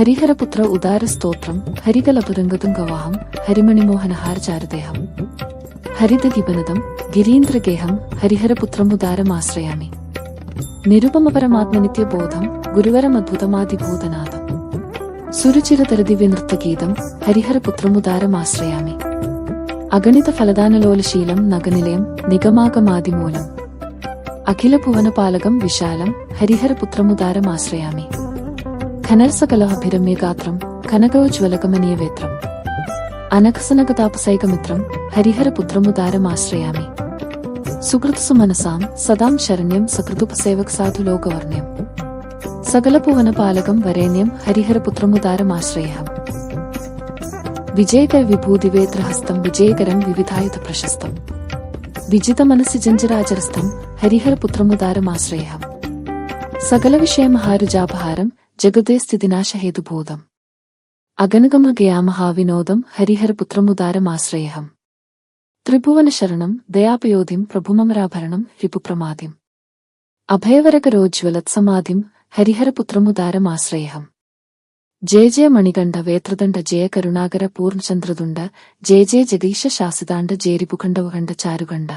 ഹരിഹരപുത്ര ഉദാര സ്തോത്രം ഹരികലപുരംഗതും ഗവാഹം ഹരിമണിമോഹനഹാര ചാരുദേഹം ഹരിതദീപനദം ഗിരീന്ദ്രഗേഹം ഹരിഹരപുത്രമുദാരമാശ്രയാമി നിരുപമപരമാത്മനിത്യബോധം ഗുരുവരമദ്ഭുതമാതിഭൂതനാഥം സുരുചിരതരദിവ്യനൃത്തഗീതം ഹരിഹരപുത്രമുദാരമാശ്രയാമി അഗണിത ഫലദാനലോലശീലം നഗനിലയം നിഗമാഗമാതിമൂലം അഖില ഭുവനപാലകം വിശാലം ഹരിഹരപുത്രമുദാരമാശ്രയാമി ఘనర్సకలహభిరమే గాత్రం కనకోజ్వలకమనే వేత్రం అనకసనకతాపసైకమిత్రం హరిహరపుత్రముదారమాశ్రయామి సుకృతసు మనసాం సదాం శరణ్యం సకృతుపసేవక సాధులోకవర్ణ్యం సకలపువనపాలకం వరేణ్యం హరిహరపుత్రముదారమాశ్రయాం విజయకర విభూదివేత్రహస్తం విజయకరం వివిధాయుధ ప్రశస్తం విజిత మనసి జంజరాజరస్థం హరిహరపుత్రముదారమాశ్రయ సకల విషయ మహారుజాభారం ജഗതേ സ്ഥിതിനാശഹേതുബോധം അഗനഗമഗയാമഹാവിനോദം ഹരിഹരപുത്രമുദാരമാശ്രയഹം ത്രിഭുവനശരണം ദയാപയോധിം പ്രഭുമമരാഭരണം രിപുപ്രമാദ്യം അഭയവരകരോജ്വലത്സമാധിം ഹരിഹരപുത്രമുദാരമാശ്രയഹം ജയ ജയ മണികണ്ഠ വേത്രദണ്ഡ ജയ കരുണാകര പൂർണചന്ദ്രതുണ്ട ജയ ജയ ജഗീശ ശാസിതാണ്ഡ ജേരിപുഖണ്ഡവഖണ്ഡ ചാരുകണ്ഠ